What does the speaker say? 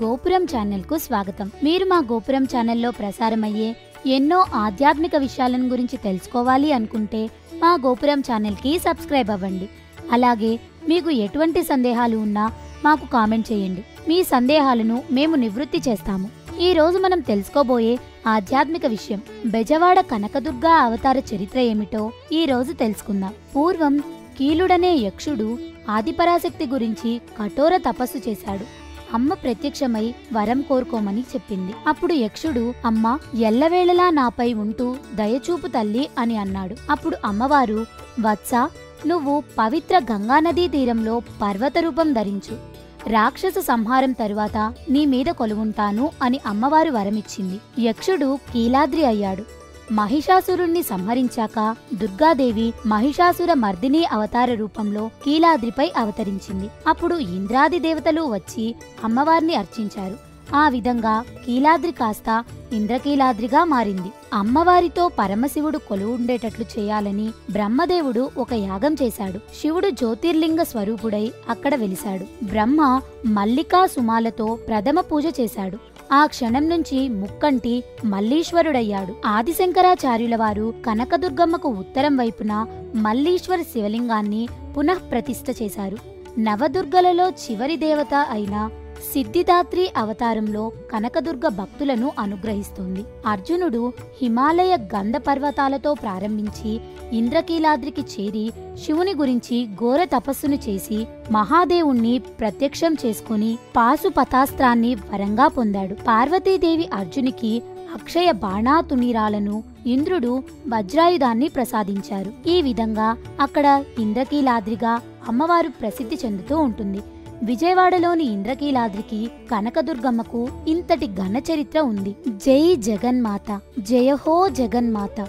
గోపురం ఛానల్కు స్వాగతం. మీరు మా గోపురం ఛానల్లో ప్రసారమయ్యే ఎన్నో ఆధ్యాత్మిక విషయాలను గురించి తెలుసుకోవాలి అనుకుంటే మా గోపురం ఛానల్కి సబ్స్క్రైబ్ అవ్వండి. అలాగే మీకు ఎటువంటి సందేహాలు ఉన్నా మాకు కామెంట్ చేయండి. మీ సందేహాలను మేము నివృత్తి చేస్తాము. ఈ రోజు మనం తెలుసుకోబోయే ఆధ్యాత్మిక విషయం బెజవాడ కనకదుర్గ అవతార చరిత్ర ఏమిటో ఈ రోజు తెలుసుకుందాం. పూర్వం కీలుడనే యక్షుడు ఆదిపరాశక్తి గురించి కఠోర తపస్సు చేశాడు. అమ్మ ప్రత్యక్షమై వరం కోరుకోమని చెప్పింది. అప్పుడు యక్షుడు అమ్మ ఎల్లవేళలా నాపై ఉంటూ దయచూపు తల్లి అని అన్నాడు. అప్పుడు అమ్మవారు వత్స నువ్వు పవిత్ర గంగానదీ తీరంలో పర్వత రూపం ధరించు. రాక్షస సంహారం తరువాత నీ మీద కొలువుంటాను అని అమ్మవారు వరమిచ్చింది. యక్షుడు కీలాద్రి అయ్యాడు. మహిషాసురుణ్ణి సంహరించాక దుర్గాదేవి మహిషాసుర మర్దిని అవతార రూపంలో కీలాద్రిపై అవతరించింది. అప్పుడు ఇంద్రాది దేవతలు వచ్చి అమ్మవారిని అర్చించారు. ఆ విధంగా కీలాద్రి కాస్త ఇంద్రకీలాద్రిగా మారింది. అమ్మవారితో పరమశివుడు కొలువుండేటట్లు చేయాలని బ్రహ్మదేవుడు ఒక యాగం చేశాడు. శివుడు జ్యోతిర్లింగ స్వరూపుడై అక్కడ వెలిశాడు. బ్రహ్మ మల్లికా సుమాలతో ప్రథమ పూజ చేశాడు. ఆ క్షణం నుంచి ముక్కంటి మల్లీశ్వరుడయ్యాడు. ఆదిశంకరాచార్యుల వారు కనకదుర్గమ్మకు ఉత్తరం వైపున మల్లీశ్వర శివలింగాన్ని పునః ప్రతిష్ఠ చేశారు. నవదుర్గలలో చివరి దేవత అయిన సిద్ధిదాత్రి అవతారంలో కనకదుర్గ భక్తులను అనుగ్రహిస్తుంది. అర్జునుడు హిమాలయ గంధ పర్వతాలతో ప్రారంభించి ఇంద్రకీలాద్రికి చేరి శివుని గురించి ఘోర తపస్సును చేసి మహాదేవుణ్ణి ప్రత్యక్షం చేసుకుని పాశుపతాస్త్రాన్ని వరంగా పొందాడు. పార్వతీదేవి అర్జునికి అక్షయ బాణాతునీరాలను ఇంద్రుడు వజ్రాయుధాన్ని ప్రసాదించారు. ఈ విధంగా అక్కడ ఇంద్రకీలాద్రిగా అమ్మవారు ప్రసిద్ధి చెందుతూ ఉంటుంది. విజయవాడలోని ఇంద్రకీలాద్రికి కనకదుర్గమ్మకు ఇంతటి ఘన చరిత్ర ఉంది. జై జగన్మాత జయహో జగన్మాత.